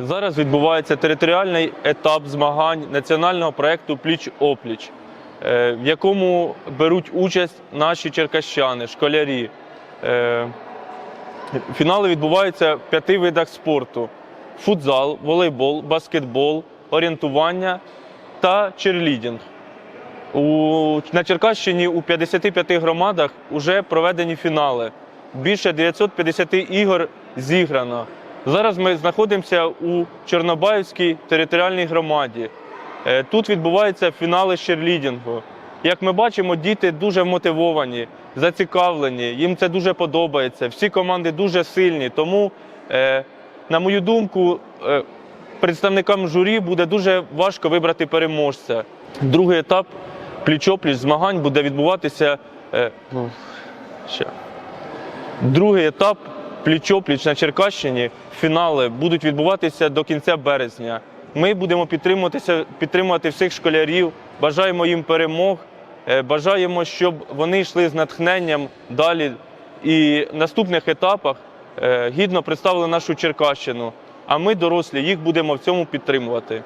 Зараз відбувається територіальний етап змагань національного проєкту Пліч-опліч, е, в якому беруть участь наші черкащани, школярі. Е, Фінали відбуваються в п'яти видах спорту: футзал, волейбол, баскетбол, орієнтування та черлідінг. На Черкащині у 55 громадах вже проведені фінали. Більше 950 ігор зіграно. Зараз ми знаходимося у Чорнобаївській територіальній громаді. Е, Тут відбуваються фінали з черлідінгу. Як ми бачимо, діти дуже мотивовані, зацікавлені, їм це дуже подобається. Всі команди дуже сильні. Тому, е, на мою думку, е, представникам журі буде дуже важко вибрати переможця. Другий етап пліч-опліч змагань буде відбуватися. ну. Другий етап пліч-опліч на Черкащині. Фінали будуть відбуватися до кінця березня. Ми будемо підтримуватися, підтримувати всіх школярів, бажаємо їм перемог, е, бажаємо, щоб вони йшли з натхненням далі і в наступних етапах е, гідно представили нашу Черкащину. А ми, дорослі, їх будемо в цьому підтримувати.